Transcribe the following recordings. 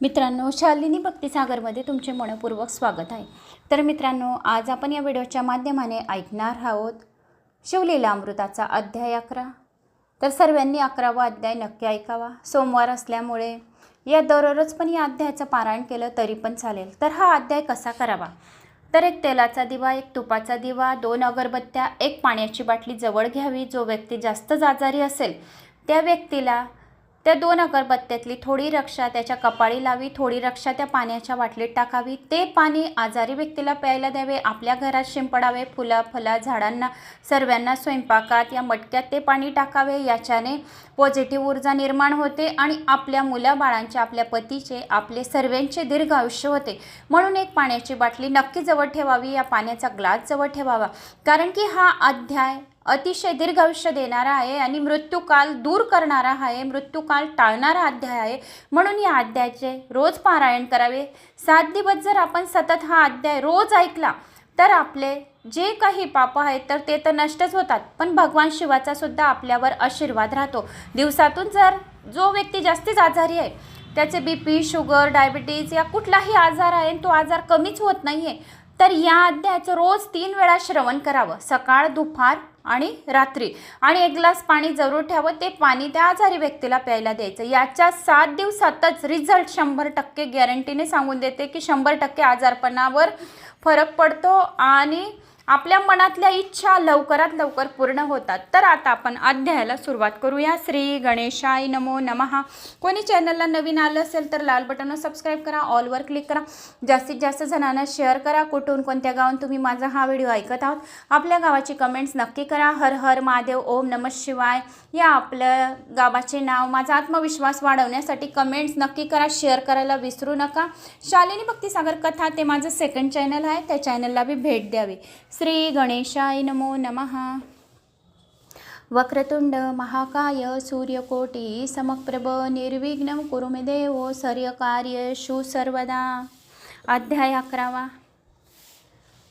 मित्रांनो शालिनी भक्तिसागरमध्ये तुमचे मनपूर्वक स्वागत आहे. तर मित्रांनो आज आपण या व्हिडिओच्या माध्यमाने ऐकणार आहोत शिवलीला अमृताचा अध्याय अकरा. तर सर्वांनी अकरावा अध्याय नक्की ऐकावा. सोमवार असल्यामुळे या दररोज पण या अध्यायाचं पारायण केलं तरी पण चालेल. तर हा अध्याय कसा करावा? तर एक तेलाचा दिवा एक तुपाचा दिवा दोन अगरबत्त्या एक पाण्याची बाटली जवळ घ्यावी. जो व्यक्ती जास्तच आजारी असेल त्या व्यक्तीला त्या दोन अगरबत्त्यातली थोडी रक्षा त्याच्या कपाळी लावी थोडी रक्षा त्या पाण्याच्या बाटलीत टाकावी. ते पाणी आजारी व्यक्तीला प्यायला द्यावे आपल्या घरात शिंपडावे फुला फला झाडांना सर्वांना स्वयंपाकात या मटक्यात ते पाणी टाकावे. याच्याने पॉझिटिव्ह ऊर्जा निर्माण होते आणि आपल्या मुलाबाळांचे आपल्या पतीचे आपले सर्वांचे दीर्घ आयुष्य होते. म्हणून एक पाण्याची बाटली नक्की जवळ ठेवावी या पाण्याचा ग्लास जवळ ठेवावा. कारण की हा अध्याय अतिशय दीर्घ आयुष्य देणारा आहे आणि मृत्यूकाल दूर करणारा आहे मृत्यूकाल टाळणारा अध्याय आहे. म्हणून या अध्यायाचे रोज पारायण करावे. सात दिवस जर आपण सतत हा अध्याय रोज ऐकला तर आपले जे काही पाप आहेत तर ते तर नष्टच होतात. पण भगवान शिवाचा सुद्धा आपल्यावर आशीर्वाद राहतो. दिवसातून जर जो व्यक्ती जास्तीच आजारी आहे त्याचे बी पी शुगर डायबिटीज या कुठलाही आजार आहे तो आजार कमीच होत नाही आहे तर या अध्यायाचं रोज तीन वेळा श्रवण करावं. सकाळ दुपार आणि रात्री. आणि एक ग्लास पाणी जरूर ठेवावं ते पाणी त्या आजारी व्यक्तीला प्यायला द्यायचं. याच्या सात दिवसातच रिझल्ट शंभर टक्के गॅरंटीने सांगून देते की शंभर टक्के आजारपणावर फरक पडतो आणि आपल्या मनातल्या इच्छा लवकरात लवकर पूर्ण होतात. तर आता आपण अध्यायाला सुरुवात करूया. श्री गणेशाय नमो नमहा कोणी चॅनलला नवीन आलं असेल तर लाल बटनवर सबस्क्राईब करा ऑलवर क्लिक करा. जास्तीत जास्त जणांना शेअर करा. कुठून कोणत्या गावात तुम्ही माझा हा व्हिडिओ ऐकत आहात आपल्या गावाची कमेंट्स नक्की करा. हर हर महादेव. ओम नम शिवाय. या आपल्या गावाचे नाव माझा आत्मविश्वास वाढवण्यासाठी कमेंट्स नक्की करा शेअर करायला विसरू नका. शालिनी भक्तिसागर कथा ते माझं सेकंड चॅनल आहे. त्या चॅनलला बी भेट द्यावी. श्री गणेशाय नमो नमः. वक्रतुंड महाकाय सूर्यकोटी समप्रभ निर्विघ्न कुरु सर्य कार्य सर्यकार्येषु सर्वदा. अध्याय अकरावा.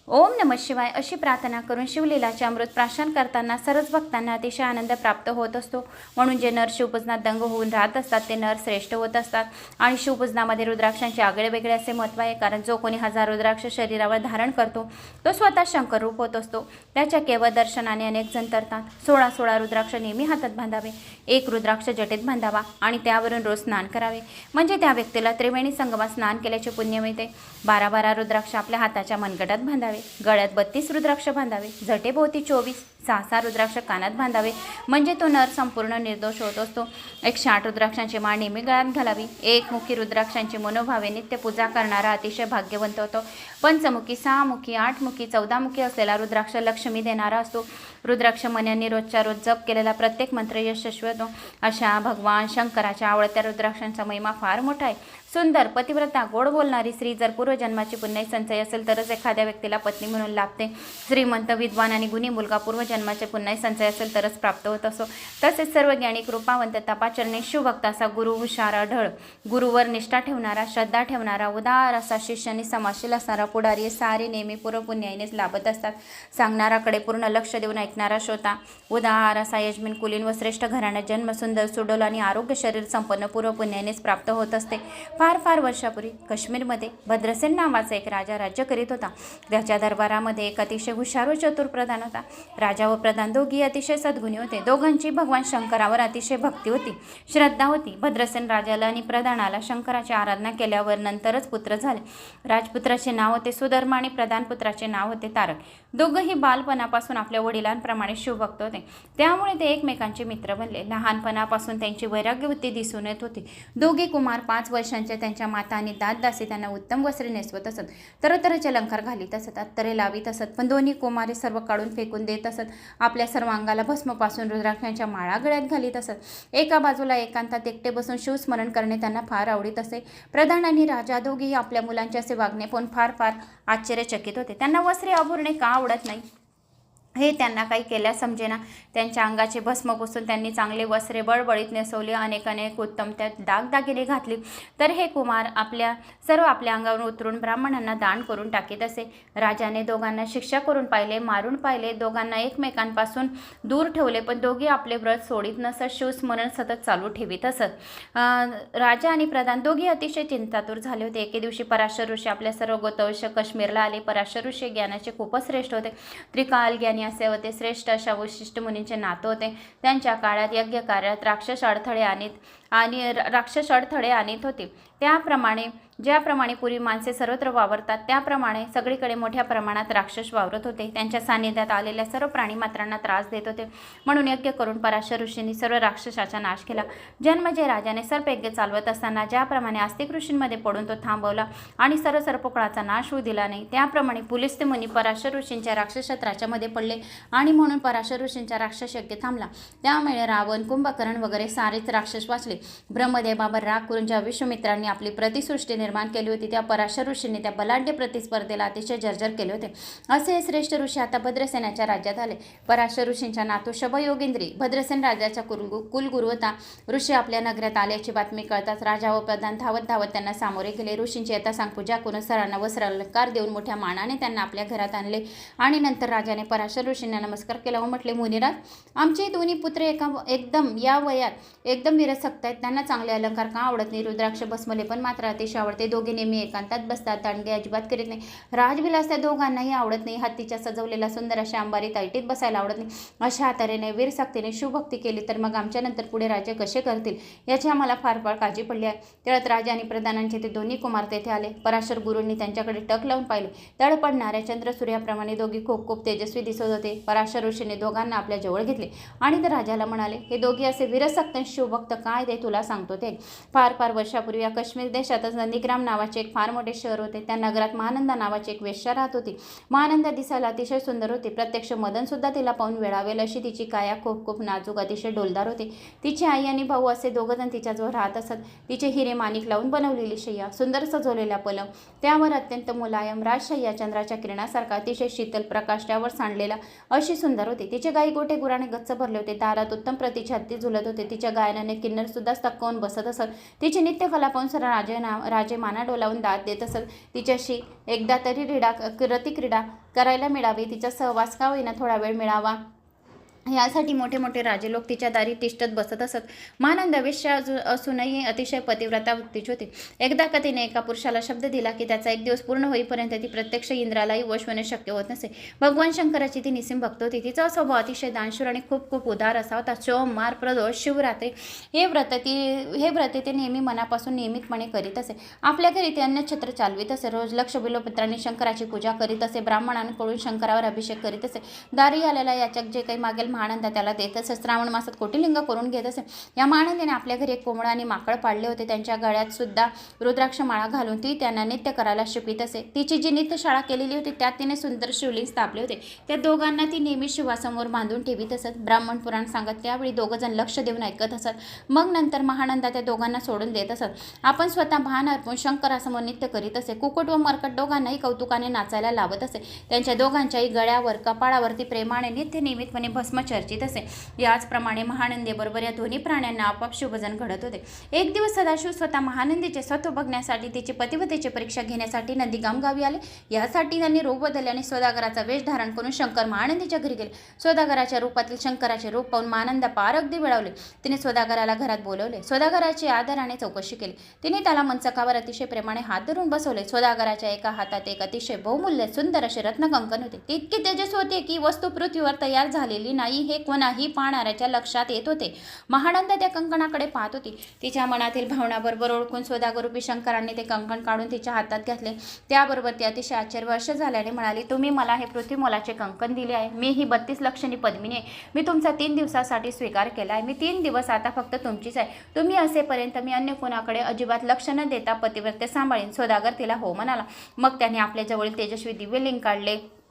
ओम नम शिवाय अशी प्रार्थना करून शिवलीलाचे अमृत प्राशन करताना सर्वच भक्तांना अतिशय आनंद प्राप्त होत असतो. म्हणून जे नर शिवपूजनात दंग होऊन राहत असतात ते नर श्रेष्ठ होत असतात. आणि शिवपूजनामध्ये रुद्राक्षांचे आगळे वेगळे असे महत्त्व आहे कारण जो कोणी हजार रुद्राक्ष शरीरावर धारण करतो तो स्वतः शंकर रूप होत असतो. त्याच्या केवळ दर्शनाने अनेक जण तरतात. सोळा सोळा रुद्राक्ष नेहमी हातात बांधावे. एक रुद्राक्ष जटेत बांधावा आणि त्यावरून रोज स्नान करावे. म्हणजे त्या व्यक्तीला त्रिवेणी संगमात स्नान केल्याचे पुण्य मिळते. बारा बारा रुद्राक्ष आपल्या हाताच्या मनगटात बांधावे. गळ्यात बत्तीस रुद्राक्ष बांधावे. झटेभोवती चोवीस सहा सहा रुद्राक्ष कानात बांधावे. म्हणजे तो नर संपूर्ण निर्दोष होत असतो. एकशे आठ रुद्राक्षांची माळ नेहमी गळ्यात घालावी. एकमुखी रुद्राक्षांची मनोभावे नित्य पूजा करणारा अतिशय भाग्यवंत होतो. पंचमुखी सहामुखी आठमुखी चौदामुखी असलेला रुद्राक्ष लक्ष्मी देणारा असतो. रुद्राक्ष मन्यांनी रोजच्या रोज जप केलेला प्रत्येक मंत्र यशस्वी होतो. अशा भगवान शंकराच्या आवडत्या रुद्राक्षांचा महिमा फार मोठा आहे. सुंदर पतिव्रता गोड बोलणारी स्त्री जर पूर्वजन्माची पुण्याई संचय असेल तरच एखाद्या व्यक्तीला पत्नी म्हणून लाभते. श्रीमंत विद्वान आणि गुणी मुलगा पूर्वजन्माचे पुण्याई संचय असेल तरच प्राप्त होत असो. तसेच सर्व ज्ञानी कृपावंत तपाचरणे शिवभक्त असा गुरु हुशार ढळ गुरुवर निष्ठा ठेवणारा श्रद्धा ठेवणारा उदार असा आणि समाशील असणारा पुढारी सारे नेहमी पूर्वपुण्याईनेच लाभत असतात. सांगणाराकडे पूर्ण लक्ष देऊन ऐकणारा श्रोता उदार असा यजमीन कुलीन व श्रेष्ठ घराण्यात जन्म सुंदर सुडोल आणि आरोग्य शरीर संपन्न पूर्वपुण्याईनेच प्राप्त होत असते. फार फार वर्षापूर्वी काश्मीरमध्ये भद्रसेन नावाचा एक राजा राज्य करीत होता. त्याच्या दरबारामध्ये एक अतिशय हुशार व चतुर प्रधान होता. राजा व प्रधान दोघी अतिशय सद्गुणी होते. दोघांची भगवान शंकरावर अतिशय भक्ती होती. श्रद्धा होती. भद्रसेन राजाला आणि प्रधानाला शंकराची आराधना केल्यावर नंतरच पुत्र झाले. राजपुत्राचे नाव होते सुधर्मा आणि प्रधानपुत्राचे नाव होते तारक. दोघंही बालपणापासून आपल्या वडिलांप्रमाणे शिवभक्त होते. त्यामुळे ते एकमेकांचे मित्र बनले. लहानपणापासून त्यांची वैराग्यवृत्ती दिसून येत होती. दोघे कुमार पाच वर्षांच्या त्यांच्या माता आणि दातदासी त्यांना उत्तम वस्त्रे नेसवत असत. तरतरेचे अलंकार घालीत असत अत्तरे लावित असत पण दोन्ही कुमारे सर्व काढून फेकून देत असत. आपल्या सर्व अंगाला भस्मपासून रुद्राक्षांच्या माळा गळ्यात घालीत असत. एका बाजूला एकांतात एकटे बसून शिवस्मरण करणे त्यांना फार आवडीत असे. प्रधान आणि राजा दोघेही आपल्या मुलांच्या असे वागणे पण फार फार आश्चर्यचकित होते. त्यांना वस्त्रे आभूरणे का आवडत नाही? हे त्यांना काही केल्या समजेना. त्यांच्या अंगाचे भस्म पुसून त्यांनी चांगले वस्त्रे बळबळीत नेसवले अनेक अनेक उत्तम त्यात दागदागिने घातली. तर हे कुमार आपल्या सर्व आपल्या अंगावर उतरून ब्राह्मणांना दान करून टाकीत असे. राजाने दोघांना शिक्षा करून पाहिले मारून पाहिले. दोघांना एकमेकांपासून दूर ठेवले पण दोघे आपले व्रत सोडित नसत शिवस्मरण सतत चालू ठेवीत असत. राजा आणि प्रधान दोघे अतिशय चिंतातूर झाले होते. एके दिवशी पराशर ऋषी आपल्या सर्व गोतवश काश्मीरला आले. पराशर ऋषी ज्ञानाचे खूपच श्रेष्ठ होते. त्रिकाल ज्ञानी असे होते श्रेष्ठ अशा वशिष्ठ मुनींचे नातं होते. त्यांच्या काळात यज्ञ कार्यात राक्षस अडथळे आणीत आणि र- राक्षस अडथळे आणत होते. त्याप्रमाणे ज्याप्रमाणे पूर्वी माणसे सर्वत्र वावरतात त्याप्रमाणे सगळीकडे मोठ्या प्रमाणात राक्षस वावरत होते. त्यांच्या सान्निध्यात आलेल्या सर्व प्राणीमात्रांना त्रास देत होते. म्हणून यज्ञ करून पराशर ऋषींनी सर्व राक्षसाचा नाश केला. जन्मजय राजाने सर्पयज्ञ चालवत असताना ज्याप्रमाणे आस्तिक ऋषींमध्ये पडून तो थांबवला आणि सर्व सर्पकुळाचा नाश होऊ दिला नाही त्याप्रमाणे पुलिस ते मुनी पराशर ऋषींच्या राक्षसत्राच्यामध्ये पडले आणि म्हणून पराशर ऋषींचा राक्षस यज्ञ थांबला. त्यामुळे रावण कुंभकर्ण वगैरे सारेच राक्षस वाचले. ब्रह्मदेवावर राग करून ज्या विश्वमित्रांनी आपली प्रतिसृष्टी निर्माण केली होती त्या पराशर ऋषींनी त्या बलाढ्य प्रतिस्पर्धेला अतिशय जर्जर केले होते. असे हे श्रेष्ठ ऋषी आता भद्रसेनाच्या राज्यात आले. पराशर ऋषींच्या नातू शबयोगेंद्री भद्रसेन राजाचा कुलगु कुलगुरू होता. ऋषी आपल्या नगरात आल्याची बातमी कळताच राजा व प्रधान धावत धावत त्यांना सामोरे गेले. ऋषींची यथासांग पूजा करून सरांना वस्त्र अलंकार देऊन मोठ्या मानाने त्यांना आपल्या घरात आणले. आणि नंतर राजाने पराशर ऋषींना नमस्कार केला व म्हटले मुनिराज आमचे दोन्ही पुत्र एका एकदम या वयात एकदम विरसक्त आहेत त्यांना चांगले अलंकार का आवडत नाही? रुद्राक्ष भस्मले पण मात्र अतिशय आवडते. दोघे नेहमी एकांतात बसतात. दांडगे अजिबात करीत नाही. राजविलास त्या दोघांनाही आवडत नाही. हत्तीच्या सजवलेला सुंदर अशा अंबारी तैटीत बसायला आवडत नाही. अशा तऱ्हेने वीरशक्तीने शिवभक्ती केली तर मग आमच्या नंतर पुढे राज्य कसे करतील? याची आम्हाला फार फार काळजी पडली आहे. तेवढ्यात राजा आणि प्रधानांचे ते दोन्ही कुमार तेथे आले. पराशर गुरूंनी त्यांच्याकडे टक लावून पाहिले. तळ पडणाऱ्या चंद्र सूर्याप्रमाणे दोघी खूप खूप तेजस्वी दिसत होते. पराशर ऋषीने दोघांना आपल्या जवळ घेतले आणि ते राजाला म्हणाले हे दोघे असे वीरसक्त शिवभक्त काय देत तुला सांगतो ते. फार फार वर्षापूर्वी या काश्मीर देशातच नंदीग्राम नावाचे एक फार मोठे शहर होते. त्या नगरात महानंदा नावाची एक वेश्या राहत होती. महानंदा दिसायला अतिशय सुंदर होती. प्रत्यक्ष मदन सुद्धा तिला पाहून वेळावेल अशी तिची काया खूप खूप नाजूक अतिशय डोलदार होती. तिची आई आणि भाऊ असे दोघंजण तिच्याजवळ राहत असत. तिचे हिरे माणिक लावून बनवलेली शय्या सुंदर सजवलेला पलंग त्यावर अत्यंत मुलायम राजशय्या चंद्राच्या किरणासारखा अतिशय शीतल प्रकाश त्यावर सांडलेला अशी सुंदर होती. तिचे गाई गोटे गुराने गच्च भरले होते. दारात उत्तम प्रतीची हत्ती झुलत होते. तिच्या गायनाने किन्नर सुद्धा तक्कवून बसत असत तिची नित्यकला सर राजे ना राजे माना डोलावून दाद देत असत तिच्याशी एकदा तरी क्रीडा रतिक्रीडा करायला मिळावी. तिचा सहवास का होईना थोडा वेळ मिळावा. यासाठी मोठे मोठे राजे लोक तिच्या दारी तिष्ठत बसत असत. महानंद वेश्य असूनही अतिशय पतिव्रता वृत्तीची होती. एकदा का तिने एका पुरुषाला शब्द दिला की त्याचा एक दिवस पूर्ण होईपर्यंत ती प्रत्यक्ष इंद्रालाही वश होणे शक्य होत नसे. भगवान शंकराची ती निसिम भक्त होती. तिचा स्वभाव अतिशय दानशूर आणि खूप खूप उदार असा होता. सोम मार प्रदोष शिवरात्री हे व्रत ती हे व्रत ते नेहमी मनापासून नियमितपणे करीत असे. आपल्या घरी ते अन्नछत्र चालवित असे. रोज लक्ष बिलोपुत्रांनी शंकराची पूजा करीत असे. ब्राह्मणांकडून शंकरावर अभिषेक करीत असे. दारी आलेला याचक जे काही मागेल महानंदा त्याला देत असे श्रावण मासात कोटिलिंग करून घेत असे या महानंदीने आपल्या घरी एक कोंबडा आणि माकड पाडले होते. त्यांच्या गळ्यात सुद्धा रुद्राक्ष माळा घालून ती त्यांना नित्य करायला शिकवित असे. तिची जी नित्य शाळा केलेली होती त्यात तिने सुंदर शिवलिंग स्थापले होते. त्या दोघांना ती नेहमी शिवासमोर बांधून ठेवीत असत. ब्राह्मण पुराण सांगत त्यावेळी दोघं जण लक्ष देऊन ऐकत असत. मग नंतर महानंदा त्या दोघांना सोडून देत असत. आपण स्वतः भान अर्पून शंकरासमोर नित्य करीत असे. कुकुट व मरकट दोघांनाही कौतुकाने नाचायला लावत असे. त्यांच्या दोघांच्याही गळ्यावर कपाळावरती प्रेमाने नित्य नियमितपणे भस्म चर्चित असे. याचप्रमाणे महानंदेबरोबर या दोन्ही प्राण्यांना आपोआप शुभजन घडत होते. एक दिवस सदाशिव स्वतः महानंदीचे सत्व बघण्यासाठी तिचे पतिवतेची परीक्षा घेण्यासाठी नंदीगाम गावी आले. यासाठी त्यांनी रूप बदलले आणि सौदागराचा वेश धारण करून शंकर महानंदीच्या घरी गेले. सौदागराच्या रूपातील शंकराचे रूप पाहून महानंदा पार अगदी मिळवले तिने सौदागराला घरात बोलवले. सौदागराची आदराने चौकशी केली. तिने त्याला मंचकावर अतिशय प्रेमाने हात धरून बसवले. सौदागराच्या एका हातात एक अतिशय बहुमूल्य सुंदर असे रत्नकंकन होते. तितकी तेजस तेजस्वी होते की वस्तू पृथ्वीवर तयार झालेली नाही. हे कोणाही पाहणाऱ्याच्या लक्षात येत होते. महानंद त्या कंकणाकडे पाहत होती. तिच्या मनातील भावनाबरोबर ओळखून स्वदागरूपी शंकरांनी ते कंकण काढून तिच्या हातात घातले. त्याबरोबर ती अतिशय आश्चर्यवर्ष झाल्याने म्हणाली तुम्ही मला हे पृथ्वी मोलाचे कंकण दिले आहे. मी ही बत्तीस लक्षणी पद्मिनी आहे. मी तुमचा तीन दिवसासाठी स्वीकार केला आहे. मी तीन दिवस आता फक्त तुमचीच आहे. तुम्ही असेपर्यंत मी अन्य कोणाकडे अजिबात लक्ष न देता पतिव्रते सांभाळीन. स्वदागर तिला हो म्हणाला. मग त्याने आपल्याजवळील तेजस्वी तेजस्वी दिव्यलिंग काढले.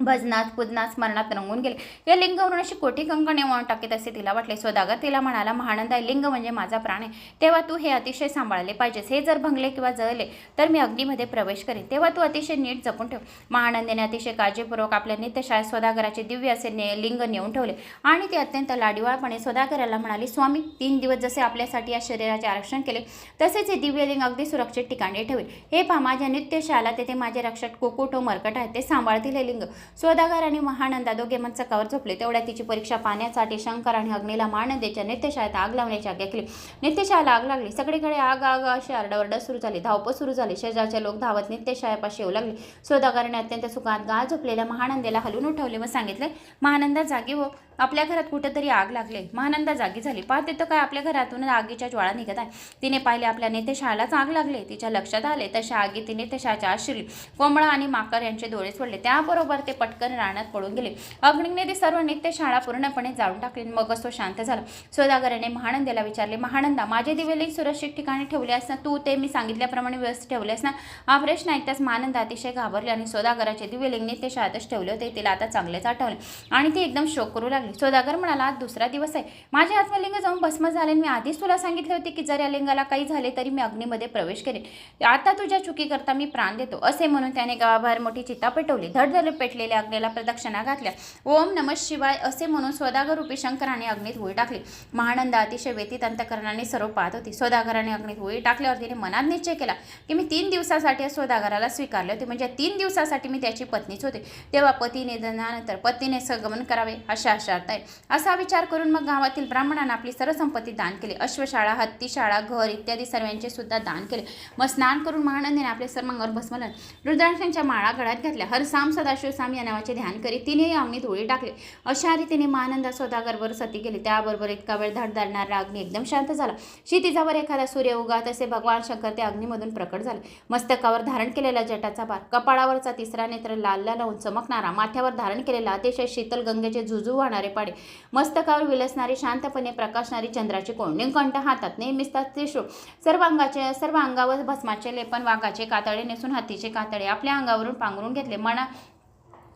भजनात पुजनात स्मरणात रंगून गेले. या लिंगवरून अशी कोटी कंकणे वाहून टाकीत असे तिला वाटले स्वदागर तिला म्हणाला महानंद आहे लिंग म्हणजे माझा प्राण आहे. तेव्हा तू हे अतिशय सांभाळले पाहिजेस. हे जर भंगले किंवा जळले तर मी अग्नीमध्ये प्रवेश करेन. तेव्हा तू अतिशय नीट जपून ठेव. महानंदेने अतिशय काळजीपूर्वक आपल्या नित्यशाळेत स्वदागराचे दिव्य असे ने लिंग नेऊन ठेवले. आणि ते अत्यंत लाडिवाळपणे स्वदागराला म्हणाली स्वामी तीन दिवस जसे आपल्यासाठी या शरीराचे आरक्षण केले तसेच हे दिव्य लिंग अगदी सुरक्षित ठिकाणी ठेवेल. हे पहा माझ्या नित्यशाला तेथे माझे रक्षक कुकुट व मरकट आहेत ते सांभाळतील हे लिंग. सोदागर आणि महानंदा दोघे मंचकावर झोपले. तेवढ्या तिची परीक्षा पाहण्यासाठी शंकर आणि अग्नीला महानंदेच्या नित्यशाळेत आग लावण्याची आज्ञा केली. नित्यशाळेला आग लागली. सगळीकडे आग आग अशी आरडाओरडा सुरू झाली. धावपळ सुरू झाली. शेजारचे लोक धावत नित्यशाळेपाशी येऊ लागले. सोदागराने अत्यंत सुखात गाळ झोपलेल्या महानंदेला हलवून उठवले व सांगितले महानंदा जागी हो. आपल्या घरात कुठेतरी आग लागले. महानंदा जागी झाली. पाहते तर काय आपल्या घरातून आगीच्या ज्वाळा निघत आहे. तिने पाहिले आपल्या नेतेशाळालाच आग लागले. तिच्या लक्षात आले तशा आगी तिने नेतेशाळाच्या आत शिरली कोंबळा आणि माकर यांचे डोळे सोडले. त्याबरोबर ते पटकन रानात पडून गेले. अग्निने ती सर्व नित्यशाळा पूर्णपणे जाळून टाकली मगच तो शांत झाला. सोदागराने महानंदेला विचारले महानंदा माझे दिवेली सुरक्षित ठिकाणी ठेवले असणार? तू ते मी सांगितल्याप्रमाणे व्यवस्थित ठेवले असणार? ऑपरेश प्रश्न ऐकताच महानंद अतिशय घाबरले आणि सोदागराचे दिवेलिंग शाळातच ठेवले होते. तिला आता चांगलेच आठवले आणि ती एकदम शोक करू लागली. सोदागर म्हणाला आज दुसरा दिवस आहे. माझे आत्मलिंग जाऊन भस्म झाले मी आधीच तुला सांगितले होते की जर या लिंगाला काही झाले तरी मी अग्नीमध्ये प्रवेश करेन. आता तुझ्या चुकीकरता मी प्राण देतो. असे म्हणून त्याने गावाबाहेर मोठी चिता पेटवली. धडधड पेटलेल्या अग्नीला प्रदक्षिणा घातल्या. ओम नम शिवाय असे म्हणून सोदागर रूपी शंकराने अग्नीत होळी टाकली. महानंद अतिशय व्यतीत अंतकरणाने सर्व पाहत होती. सोदागराने अग्नीत होळी टाकल्यावर तिने मनात निश्चय केला की मी तीन दिवसासाठी या सोदागराला स्वीकारले होते. म्हणजे तीन दिवसासाठी मी त्याची पत्नीच होते. तेव्हा पती निधनानंतर पतीने सगमन करावे. अशा आशार्थ आहे असा विचार करून मग गावातील ब्राह्मणांना आपली सर्व संपत्ती दान केली. अश्वशाळा हत्तीशाळा घर इत्यादी सर्वांचे सुद्धा दान केले. मग स्नान करून महानंदीने आपले सर्वांगावर भस्मलन. रुद्राक्षांच्या माळा गळ्यात घातल्या. हरसाम सदाशिव साम या नावाचे ध्यान करीत तिनेही अंगणी धुळी टाकले. अशा रीतीने महानंदा सोदागरवर सती गेली त्याबरोबर इतका वेळ धडधडणारा अग्नी एकदम शांत झाला. क्षितिजावर एखादा सूर्य उगात असे भगवान शंकर त्या अग्नीमधून प्रकट झाले. मस्तकावर धारण केलेला जटाचा भार कपाळावरचा तिसरा नेत्र लाल लावून चमकणारा माथ्यावर धारण केलेला अतिशय शीतल गंगेचे झुजू वाहणारे पाडे मस्तकावर विलसणारी शांतपणे प्रकाशणारी चंद्राचे कोंडी कंठ हातात नेहमीच त्रिशूळ सर्व अंगाचे सर्व अंगावर भस्माचे लेपन वाघाचे कातळे नेसून हातीचे कातळे आपल्या अंगावरून पांघरून घेतले. मना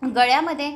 गळ्यामध्ये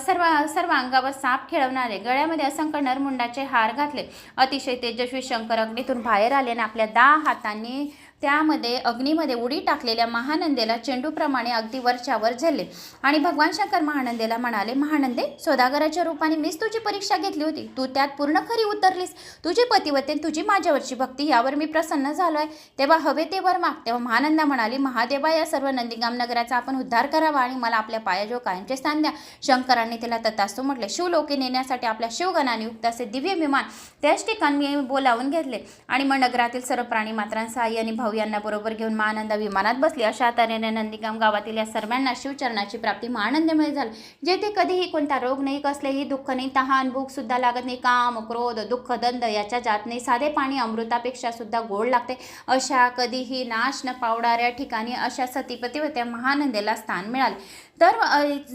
सर्व सर्व अंगावर साप खेळवणारे गळ्यामध्ये असंख्य नरमुंडाचे हार घातले. अतिशय तेजस्वी शंकर अग्नीतून बाहेर आले आणि आपल्या दहा हातांनी त्यामध्ये अग्नीमध्ये उडी टाकलेल्या महानंदेला चेंडूप्रमाणे अगदी वरच्यावर झेलले. आणि भगवान शंकर महानंदेला म्हणाले महानंदे सोदागराच्या रूपाने मीच तुझी परीक्षा घेतली होती. तू त्यात पूर्ण खरी उतरलीस. तुझे पतिवते तुझी माझ्यावरची भक्ती यावर मी प्रसन्न झालो आहे तेव्हा हवे ते वर माग. तेव्हा महानंदा म्हणाली महादेवा या सर्व नंदीगाम नगराचा आपण उद्धार करावा आणि मला आपल्या पायाजो कायमचे स्थान द्या. शंकरांनी तिला ततास्तू म्हटले शिवलोकी नेण्यासाठी आपल्या शिवगणाने युक्त असे दिव्य विमान त्याच ठिकाणी मी बोलावून घेतले आणि मग नगरातील सर्व प्राणी मात्रांचा आई आणि भाऊ यांना बरोबर घेऊन महानंदा विमानात बसली. अशा तऱ्हेने नंदीगाम गावातील या सर्वांना शिवचरणाची प्राप्ती महानंदमय झाली. जेथे कधीही कोणता रोग नाही कसलेही दुःख नाही तहान भूक सुद्धा लागत नाही. काम क्रोध दुःख दंद याच्या जात नाही साधे पाणी अमृतापेक्षा सुद्धा गोड लागते. अशा कधीही नाश न पावणाऱ्या ठिकाणी अशा सतीपती होत्या महानंदेला स्थान मिळाले. तर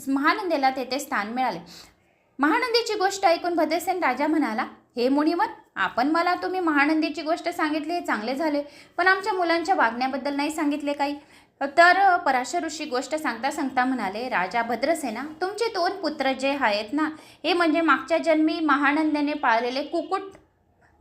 महानंदेला तेथे स्थान मिळाले. महानंदीची गोष्ट ऐकून भद्रसेन राजा म्हणाला हे मुनिवर आपण मला तुम्ही महानंदीची गोष्ट सांगितली हे चांगले झाले. पण आमच्या मुलांच्या वागण्याबद्दल नाही सांगितले काही. तर पराशर ऋषी गोष्ट सांगता सांगता म्हणाले राजा भद्रसेना तुमचे दोन पुत्र जे आहेत ना हे म्हणजे मागच्या जन्मी महानंदाने पाळलेले कुकुट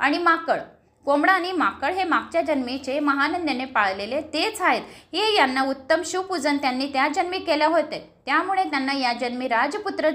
आणि माकड. कोंबडा आणि माकड हे मागच्या जन्मीचे महानंदेने पाळलेले तेच आहेत. हे यांना उत्तम शिवपूजन त्यांनी त्या जन्मी केले होते. त्यामुळे त्यांना या जन्मी राजपुत्र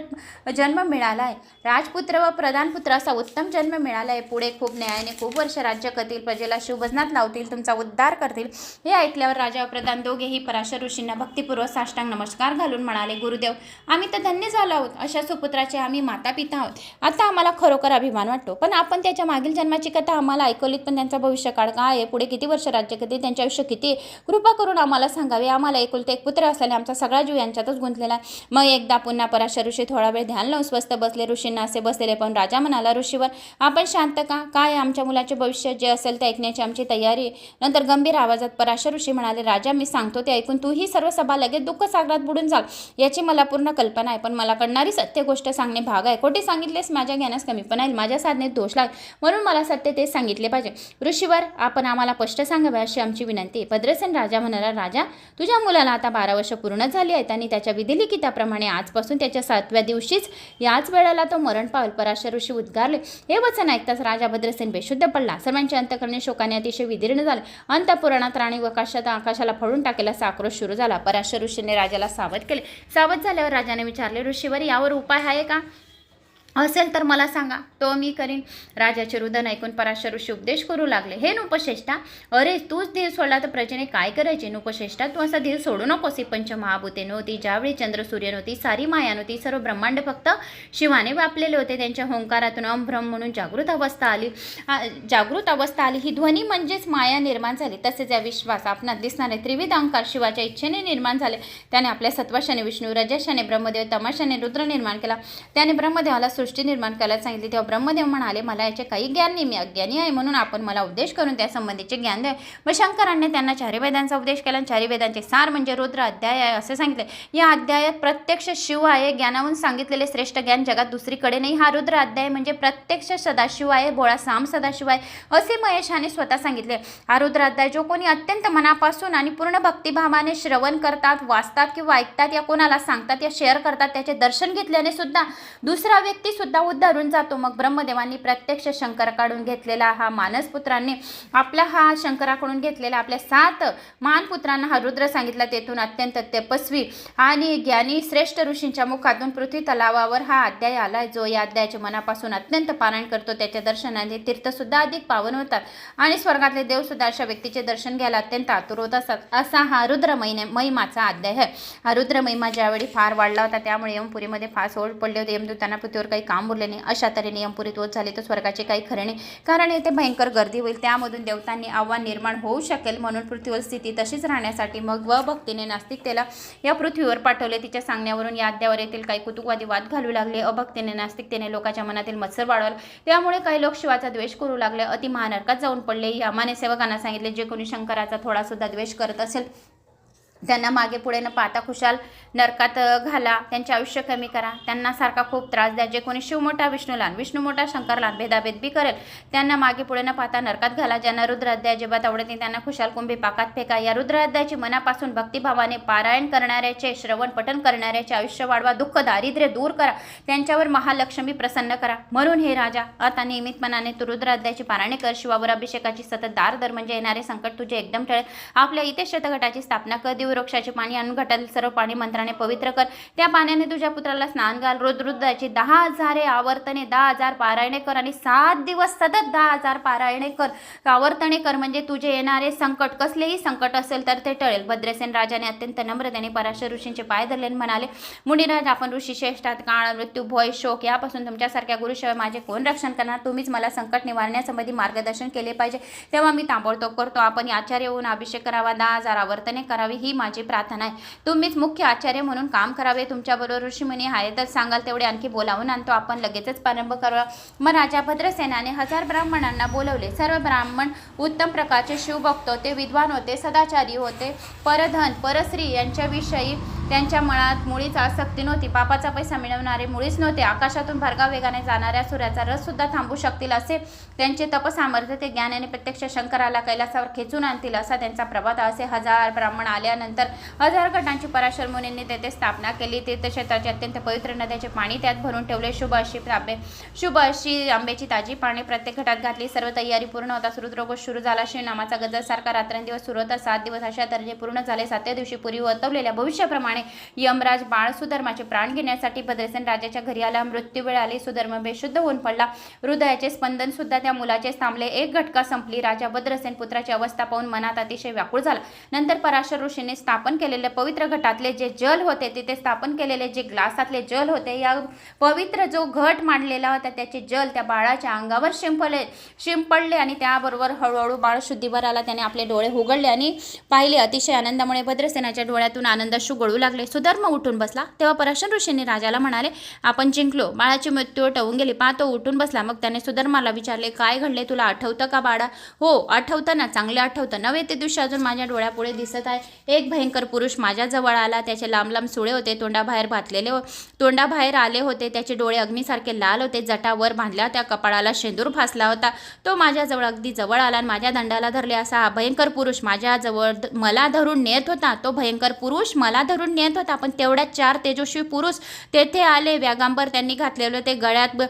जन्म मिळाला आहे राजपुत्र व प्रधानपुत्र असा उत्तम जन्म मिळाला आहे पुढे खूप न्यायाने खूप वर्ष राज्य करतील प्रजेला शिवभजनात लावतील तुमचा उद्धार करतील. हे ऐकल्यावर राजा व प्रधान दोघेही पराशर ऋषींना भक्तिपूर्वक साष्टांग नमस्कार घालून म्हणाले गुरुदेव आम्ही तर धन्य झालो आहोत. अशा सुपुत्राचे आम्ही माता पिता आहोत. आता आम्हाला खरोखर अभिमान वाटतो. पण आपण त्याच्या मागील जन्माची कथा आम्हाला ऐकवलीत पण त्यांचा भविष्यकाळ काय आहे? पुढे किती वर्ष राज्य करते त्यांचे आयुष्य किती? आहे? कृपा करून आम्हाला सांगावे. आम्हाला एकुलते एक पुत्र असल्याने आमचा सगळा जीव यांच्यातच गुंत गुंतलेला मग एकदा पुन्हा पराशर ऋषी थोडा वेळ ध्यान लावून स्वस्त बसले. ऋषींना असे बसलेले पण राजा म्हणाला ऋषीवर आपण शांत का? काय आमच्या मुलाचे भविष्य जे असेल ते ऐकण्याची आमची तयारी नंतर गंभीर आवाजात पराशर ऋषी म्हणाले राजा मी सांगतो ते ऐकून तू ही सर्व सभा लगेच दुःख सागरात बुडून जाल. याची मला पूर्ण कल्पना आहे पण मला कळणारी सत्य गोष्ट सांगणे भाग आहे. खोटी सांगितलेस माझ्या ज्ञानास कमी पण आहे. माझ्या साधनेत दोष लाग. म्हणून मला सत्य ते सांगितले पाहिजे. ऋषीवर आपण आम्हाला स्पष्ट सांगावे अशी आमची विनंती आहे. भद्रसेन राजा म्हणाला राजा तुझ्या मुलाला आता बारा वर्ष पूर्ण झाली आहेत आणि त्याच्या दिली की त्याप्रमाणे आजपासून त्याच्या सातव्या दिवशीच याच वेळेला तो मरण पावल पराशर ऋषी उद्गारले. हे वचन ऐकताच राजा भद्रसेन बेशुद्ध पडला. सर्वांचे अंतकरणे शोकाने अतिशय विदीर्ण झाले. अंतपुराणात राणी वकाशात आकाशात आकाशाला फडून टाकेला आक्रोश सुरू झाला. पराशर ऋषीने राजाला सावध केले. सावध झाल्यावर राजाने विचारले ऋषीवर यावर उपाय आहे का? असेल तर मला सांगा. तो मी करीन. राजाचे रुदन ऐकून पराशर ऋषी उपदेश करू लागले. हे नुपश्रेष्ठा अरे तूच धीर सोडला तर प्रजेने काय करायचे? नुपश्रेष्ठा तू असा धीर सोडू नकोस. ही पंचमहाभूते नव्हती. ज्यावेळी चंद्र सूर्य नव्हती सारी माया नव्हती. सर्व ब्रह्मांड फक्त शिवाने व्यापलेले होते. त्यांच्या होंकारातून अमभ्रम म्हणून जागृत अवस्था आली. जागृत अवस्था आली. ही ध्वनी म्हणजेच माया निर्माण झाली. तसेच या विश्वास आपणात दिसणारे त्रिविध अंकार शिवाच्या इच्छेने निर्माण झाले. त्याने आपल्या सत्वाशाने विष्णू रजशाने ब्रह्मदेव तमाशाने रुद्र निर्माण केला. त्याने ब्रह्मदेवाला सृष्टी निर्माण करायला सांगितली. तेव्हा ब्रह्मदेव म्हणाले मला याचे काही ज्ञान नाही मी अज्ञानी आहे म्हणून आपण मला उपदेश करून त्या संबंधीचे ज्ञान द्या. मग शंकरांनी त्यांना चारी वेदांचा उपदेश केला. आणि चारी वेदांचे सार म्हणजे रुद्र अध्याय आहे असे सांगितले. या अध्यायात प्रत्यक्ष शिव आहे ज्ञानाहून सांगितलेले श्रेष्ठ ज्ञान जगात दुसरीकडे नाही. हा रुद्र अध्याय म्हणजे प्रत्यक्ष सदाशिव आहे भोळा साम सदाशिव आहे असे महेशाने स्वतः सांगितले. हा रुद्र अध्याय जो कोणी अत्यंत मनापासून आणि पूर्ण भक्तिभावाने श्रवण करतात वाचतात किंवा ऐकतात या कोणाला सांगतात या शेअर करतात त्याचे दर्शन घेतल्याने सुद्धा दुसरा व्यक्ती सुद्धा उद्धारून जातो. मग ब्रह्मदेवांनी प्रत्यक्ष शंकराकडून घेतलेला हा मानसपुत्रांनी आपला हा शंकराकडून घेतलेला आपल्या सात मानपुत्रांना हा रुद्र सांगितला. तेथून अत्यंत तपस्वी आणि ज्ञानी श्रेष्ठ ऋषींच्या मुखातून पृथ्वी तलावावर हा अध्याय आला जो या अध्यायाच्या मनापासून अत्यंत पारायण करतो. त्याच्या दर्शनाने तीर्थसुद्धा अधिक पावन होतात आणि स्वर्गातले देवसुद्धा अशा व्यक्तीचे दर्शन घ्यायला अत्यंत आतुर होत असतात असा हा रुद्र महिने महिमाचा अध्याय आहे. हा रुद्र महिमा ज्यावेळी फार वाढला होता त्यामुळे यमपुरीमध्ये फार सोड पडले होते. यमदूतांना पृथ्वीवर काही काम उरले नाही. अशा तऱ्हेने यमपुरीत होत झाले. तर स्वर्गाचे काही खरे नाही. कारण येथे भयंकर गर्दी होईल. त्यामधून देवतांनी आव्हान निर्माण होऊ शकेल. म्हणून पृथ्वीवर स्थिती तशीच राहण्यासाठी मग व भक्तीने नास्तिकतेला या पृथ्वीवर पाठवले. तिच्या सांगण्यावरून या अध्यावर येथील काही कुतुकवादी वाद घालू लागले. अभक्तीने नास्तिकतेने लोकांच्या मनातील मत्सर वाढवला. त्यामुळे काही लोक शिवाचा द्वेष करू लागले. अति महानरकात जाऊन पडले. यामाने सेवकांना सांगितले जे कोणी शंकराचा थोडा सुद्धा द्वेष करत असेल त्यांना मागे पुढे न पाहता खुशाल नरकात घाला. त्यांचे आयुष्य कमी करा. त्यांना सारखा खूप त्रास द्या. जे कोणी शिव मोठा विष्णू लहान विष्णू मोठा शंकर लहान भेदाभेद बी करेल त्यांना मागे पुढे न पाहता नरकात घाला. ज्यांना रुद्राध्याय अजिबात आवडत नाही त्यांना खुशाल कुंभी पाकात फेका. या रुद्राध्यायाची मनापासून भक्तिभावाने पारायण करणाऱ्याचे श्रवण पठण करणाऱ्याचे आयुष्य वाढवा. दुःख दारिद्र्य दूर करा. त्यांच्यावर महालक्ष्मी प्रसन्न करा. म्हणून हे राजा आता नियमितपणाने तू रुद्राध्यायाची पारायणे कर. शिवावर अभिषेकाची सतत दार दर म्हणजे येणारे संकट तुझे एकदम ठळेल आपल्या इथे शतघटाची स्थापना कर. देऊ वृक्षाचे पाणी आणून घटातील सर्व पाणी मंत्राने पवित्र कर. त्या पाण्याने तुझ्या पुत्राला स्नान घाल. रुद्रुद्राची दहा हजारे आवर्तने दहा हजार पारायणे कर आणि सात दिवस सतत दहा हजार पारायणे कर. आवर्तने कर म्हणजे तुझे येणारे संकट कसलेही संकट असेल तर ते टळेल. भद्रसेन राजाने अत्यंत नम्रतेने पराशर ऋषींचे पाय धरले म्हणाले मुनिराज आपण ऋषी श्रेष्ठात काळ मृत्यू भय शोक यापासून तुमच्यासारख्या गुरुशिवाय माझे कोण रक्षण करणार? तुम्हीच मला संकट निवारण्यासंबंधी मार्गदर्शन केले पाहिजे. तेव्हा मी ताबडतोब करतो. आपण आचार्य होऊन अभिषेक करावा. दहा हजार आवर्तने करावी. ही माझी प्रार्थना आहे. तुम्हीच मुख्य आचार्य म्हणून काम करावे तुमच्याबरोबर ऋषीमुनी आहे तर सांगाल तेवढे आणखी बोलावून आणतो. आपण लगेचच प्रारंभ करूया. मग राजा भद्रसेनाने हजार ब्राह्मणांना बोलवले. सर्व ब्राह्मण उत्तम प्रकारचे शिवभक्त होते विद्वान होते सदाचारी होते. परधन परस्त्री यांच्याविषयी त्यांच्या मनात मुळीच आसक्ती नव्हती. पापाचा पैसा मिळवणारे मुळीच नव्हते. आकाशातून भरगा वेगाने जाणाऱ्या सूर्याचा रस सुद्धा थांबू शकतील असे त्यांचे तपसामर्थ्य ते ज्ञानाने प्रत्यक्ष शंकराला कैलासावर खेचून आणतील असा त्यांचा प्रभात. असे हजार ब्राह्मण आल्यानंतर हजार गटांची पराशर मुनींनी तेथे स्थापना केली. तीर्थक्षेत्राचे अत्यंत पवित्र नद्याचे पाणी त्यात भरून ठेवले. शुभ अशी आंबे शुभ अशी आंब्याची ताजी पाने प्रत्येक घटात घातली. सर्व तयारी पूर्ण होता. सुरुद्रोगोष सुरू झाला. श्री नामाचा गजर सारखा रात्रंदिवस सुरू होता. सात दिवस अशा तऱ्हेने पूर्ण झाले. सातव्या दिवशी पूर्वी वर्तवलेल्या भविष्याप्रमाणे यमराज बाळ सुधर्माचे प्राण घेण्यासाठी भद्रसेन राजाच्या घरी आला. मृत्यू वेळ आली सुधर्म बेशुद्ध होऊन पडला. हृदयाचे स्पंदन सुद्धा त्या मुलाचे थांबले. एक घटका संपली. राजा भद्रसेन पुत्राची अवस्था पाहून मनात अतिशय व्याकुळ झाला. नंतर पराशर ऋषीने स्थापन केलेले पवित्र घटातले जे जल होते तिथे स्थापन केलेले जे ग्लासातले जल होते या पवित्र जो घट मांडलेला होता त्याचे जल त्या बाळाच्या अंगावर शिंपले शिंपडले आणि त्याबरोबर हळूहळू बाळ शुद्धीवर आला. त्याने आपले डोळे उघडले आणि पाहिले. अतिशय आनंदामुळे भद्रसेनाच्या डोळ्यातून आनंद शुगळू लागला. लागले. सुधर्म उठून बसला. तेव्हा पराशर ऋषीने राजाला म्हणाले आपण जिंकलो. बाळाची मृत्यू टवून गेली. तो उठून बसला. मग त्याने सुधर्माला विचारले काय घडले तुला आठवतं का बाळा? हो आठवतं ना. चांगले आठवतं. नव्हे ते दिवशी अजून माझ्या डोळ्यापुढे दिसत आहे. एक भयंकर पुरुष माझ्याजवळ आला. त्याचे लांब लांब सुळे होते. तोंडाबाहेर भातलेले हो-, तोंडाबाहेर आले होते. त्याचे डोळे अग्नीसारखे लाल होते. जटावर बांधल्या त्या कपाळाला शेंदूर फासला होता. तो माझ्याजवळ अगदी जवळ आला आणि माझ्या दंडाला धरले. असा हा भयंकर पुरुष माझ्याजवळ मला धरून नेत होता. तो भयंकर पुरुष मला धरून नेत होता. पण तेवढ्या चार तेजस्वी पुरुष तेथे आले. व्यागांबर त्यांनी घातलेलं ते गळ्यात ब-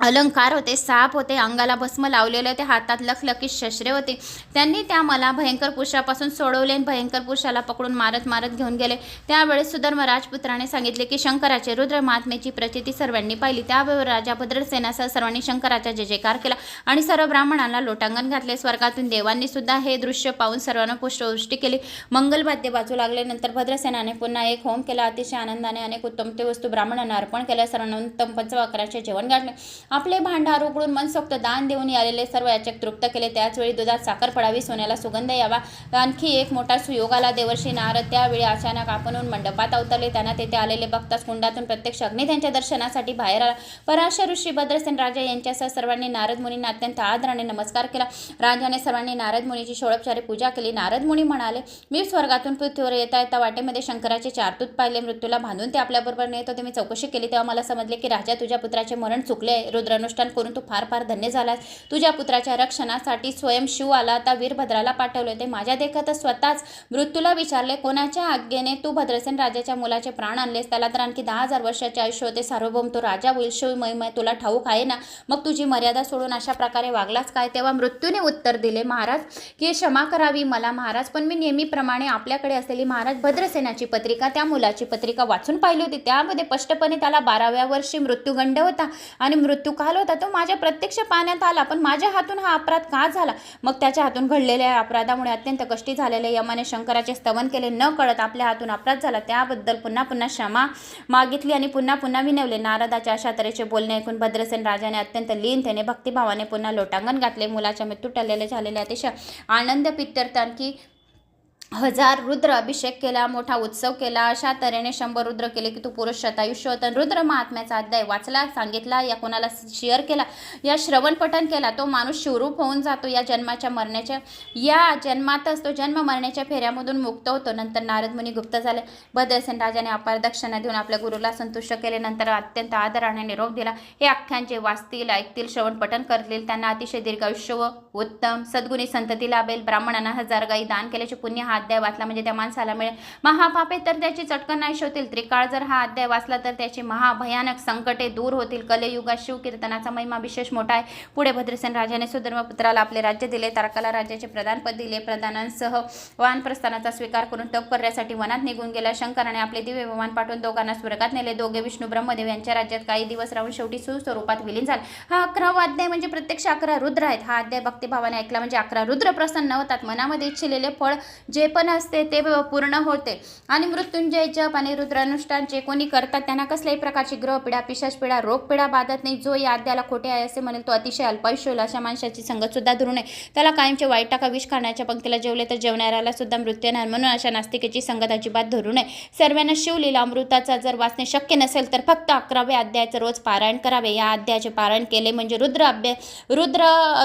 अलंकार होते साप होते अंगाला भस्म लावलेले होते हातात लखलखीत शस्त्रे होते. त्यांनी त्या मला भयंकर पुरुषापासून सोडवले आणि भयंकर पुरुषाला पकडून मारत मारत घेऊन गेले. त्यावेळेस सुधर्म राजपुत्राने सांगितले की शंकराचे रुद्र महात्म्याची प्रचिती सर्वांनी पाहिली. त्यावेळी राजा भद्रसेनासह सर्वांनी शंकराचा जय जयकार केला आणि सर्व ब्राह्मणांना लोटांगण घातले. स्वर्गातून देवांनी सुद्धा हे दृश्य पाहून सर्वांना पुष्पवृष्टी केली. मंगलवाद्य वाजू लागले नंतर भद्रसेनाने पुन्हा एक होम केला. अतिशय आनंदाने अनेक उत्तम ते वस्तू ब्राह्मणांना अर्पण केल्या. सर्वांना उत्तम पंचवाकराचे जेवण घातले आपले भांडार उघडून मनसोक्त दान देऊन आलेले सर्व याचक तृप्त केले. त्याचवेळी दुधात साखर पडावी सोन्याला सुगंध यावा. आणखी एक मोठा सुयोगाला देवर्षी नारद त्यावेळी अचानक आपणहून मंडपात अवतरले. त्यांना तेथे आलेले बघताच कुंडातून प्रत्यक्ष अग्नी त्यांच्या दर्शनासाठी बाहेर आला. पराशर ऋषी भद्रसेन राजा यांच्यासह सर्वांनी नारद मुनींना अत्यंत आदराने नमस्कार केला. राजाने सर्वांनी नारद मुनीची षोडोपचारे पूजा केली. नारद मुनी म्हणाले मी स्वर्गातून पृथ्वीवर येता येता वाटेमध्ये शंकराचे चारतूत पाहिले. मृत्यूला बांधून ते आपल्याबरोबर नेत होते. मी चौकशी केली तेव्हा मला समजले की राजा तुझ्या पुत्राचे मरण चुकले आहे. रुद्रानुष्ठान करून तू फार फार धन्य झालास. तुझ्या पुत्राच्या रक्षणासाठी स्वयं शिव आला आता वीरभद्राला पाठवले होते. माझ्या देखतच स्वतःच मृत्यूला विचारले कोणाच्या आज्ञेने तू भद्रसेन राजाच्या मुलाचे प्राण आणलेस? त्याला तर आणखी दहा हजार वर्षाचे आयुष्य होते. सार्वभौम तो राजा होईल. शिव महिमय तुला ठाऊक आहे ना? मग तुझी मर्यादा सोडून अशा प्रकारे वागलाच काय? तेव्हा मृत्यूने उत्तर दिले महाराज की क्षमा करावी मला महाराज. पण मी नेहमीप्रमाणे आपल्याकडे असलेली महाराज भद्रसेनाची पत्रिका त्या मुलाची पत्रिका वाचून पाहिली होती. त्यामध्ये स्पष्टपणे त्याला बाराव्या वर्षी मृत्यूगंड होता आणि मृत्यू काल होता तो माझ्या प्रत्यक्ष पाण्यात आला पण माझ्या हातून हा अपराध का झाला? मग त्याच्या हातून घडलेल्या अपराधामुळे अत्यंत कष्टी झालेले यमाने शंकराचे स्तवन केले. न कळत आपल्या हातून अपराध झाला. त्याबद्दल पुन्हा पुन्हा क्षमा मागितली आणि पुन्हा पुन्हा विनवले. नारदाच्या अशा तऱ्हेचे बोलणे ऐकून भद्रसेन राजाने अत्यंत लीनतेने भक्तिभावाने पुन्हा लोटांगण घातले. मुलाच्या मृत्यू टळलेले झालेले अतिशय आनंद पित्यर्थ आणखी हजार रुद्र अभिषेक केला मोठा उत्सव केला. अशा तऱ्हेने शंभर रुद्र केले की तू पुरुष शतायुष्य होता रुद्र महात्म्याचा अध्याय वाचला सांगितला या कोणाला शेअर केला या श्रवणपठण केला तो माणूस शिवरूप होऊन जातो या जन्माच्या मरण्याच्या. या जन्मातच तो जन्म मरण्याच्या फेऱ्यामधून मुक्त होतो. नंतर नारद मुनी गुप्त झाले. भद्रसेन राजाने अपार दक्षिणा देऊन आपल्या गुरुला संतुष्ट केले. नंतर अत्यंत आदराने निरोप दिला. हे आख्यान जे वाचतील ऐकतील श्रवणपठण करतील त्यांना अतिशय दीर्घायुष्य व उत्तम सद्गुणी संतती लाभेल. ब्राह्मणांना हजार गाई दान केल्याचे पुण्य हा अध्याय वाचला म्हणजे त्या माणसाला मिळेल. महापापे तर त्याची चटकन नाही होतील त्रिकाळ जर हा अध्याय वाचला तर त्याची महाभयानक संकटे दूर होतील. कलयुगात शिवकीर्तनाचा महिमा विशेष मोठा आहे. पुढे भद्रसेन राजाने सुधर्मपुत्राला आपले राज्य दिले तारकाला राज्याचे प्रधानपद दिले. प्रधानांसह वानप्रस्थानाचा स्वीकार करून तप करण्यासाठी वनात निघून गेला. शंकराने आपले दिव्य विमान पाठवून दोघांना स्वर्गात नेले. दोघे विष्णू ब्रह्मदेव यांच्या राज्यात काही दिवस राहून शेवटी सुस्वरूपात विलीन झाला. हा अकरावा अध्याय म्हणजे प्रत्यक्ष अकरा रुद्र आहेत. हा अध्याय भक्तिभावाने ऐकला म्हणजे अकरा रुद्र प्रसन्न होतात. मनामध्ये इच्छिलेले फळ जे पण असते ते पूर्ण होते. आणि मृत्युंजय जप आणि रुद्रानुष्ठान जे कोणी करतात त्यांना कसल्याही प्रकारची ग्रहपीडा पिशाचपीडा रोगपिढा बाधत नाही. जो या आद्याला खोटे आहे असे म्हणेल तो अतिशय अल्पायुष्य होईल अशा माणसाची संगतसुद्धा धरू नये त्याला कायमचे वाईट टाका विष खाण्याच्या पंक्तीला जेवले तर जेवणाऱ्याला सुद्धा मृत्यू येणार. म्हणून अशा नास्तिकेची संगत अजिबात धरू नये. सर्वांना शिवलीला अमृताचा जर वाचणे शक्य नसेल तर फक्त अकराव्या अध्यायाचं रोज पारायण करावे. या अध्यायाचे पारायण केले म्हणजे रुद्र अभ्य रुद्र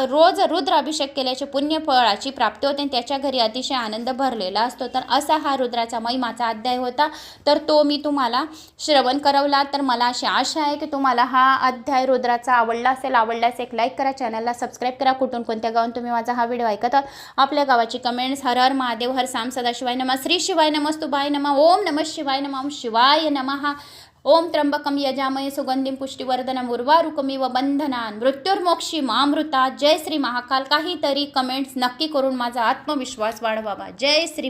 रोज रुद्र अभिषेक केल्याचे पुण्य फळाची प्राप्ती होते आणि त्याच्या घरी अतिशय आनंद भरलेला असतो. तर असा हा रुद्राचा महिमाचा अध्याय होता. तर तो मी तुम्हाला श्रवण करवला. तर मला अशी आशा आहे की तुम्हाला हा अध्याय रुद्राचा आवडला असेल आवडल्यास एक लाईक करा. चॅनलला सबस्क्राईब करा. कुठून कोणत्या गावून तुम्ही माझा हा व्हिडिओ ऐकत आहात आपल्या गावाची कमेंट्स हर हर महादेव हर साम सदाशिवाय नमः. श्री शिवाय नमस्तुबाय नमः. ओम नमः शिवाय नमः. ओम शिवाय नमः. ओम त्र्यंबकम यजामय पुष्टीवर्धन मुर्वारुकमी व बंधनान मृत्युर्मोक्षी मामृता। जय श्री महाकाल। काहीतरी कमेंट्स नक्की करून माझा आत्मविश्वास वाढवावा। जय श्री